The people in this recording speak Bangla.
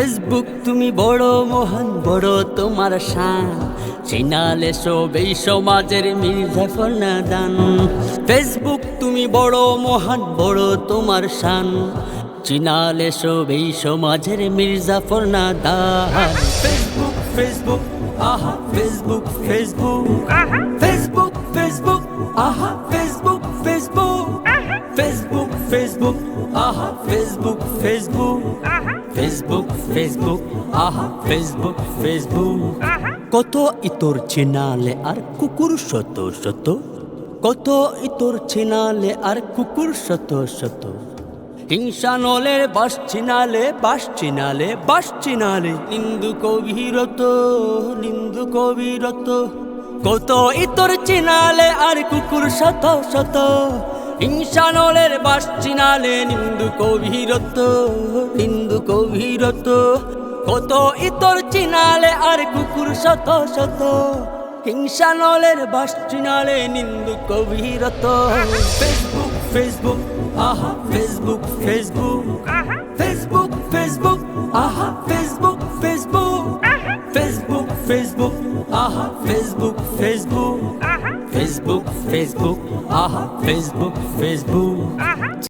ফেসবুক, তুমি বড় মহান, বড় তোমার শান। চিনালে সব এই সমাজের মির্জাফর না দান। ফেসবুক, তুমি বড় মহান, বড় তোমার শান। চিনালে সব এই সমাজের মির্জাফর না ফেসবুক ফেসবুক, আহা, ফেসবুক ফেসবুক। ফেসবুক ফেসবুক, আহা, ফেসবুক ফেসবুক। ফেসবুক ফেসবুক, আহা, ফেসবুক ফেসবুক। ফেসবুক ফেসবুক আহা ফেসবুক ফেসবুক কত ইতর চেনালে আর কুকুর শত শত? কত ইতর চেনালে আর কুকুর শত শত? হিংসা নলের বাস চিনালে বাস চিনালে বাস চিনালে নিন্দু কবিরত নিন্দু কবিরত কত ইতর চিনালে আর কুকুর শত শত? হিংসা নলের বাস চিনালে নিন্দু কবিরত নিন্দু কবিরত কত ইতর চিনালে আর কুকুর শত শত। বাস চিনালে নিন্দু কবিরত ফেসবুক ফেসবুক, আহা, ফেসবুক ফেসবুক। ফেসবুক ফেসবুক, আহা, ফেসবুক ফেসবুক। ফেসবুক ফেসবুক, আহা, ফেসবুক ফেসবুক। ফেসবুক ফেসবুক আহা ফেসবুক ফেসবুক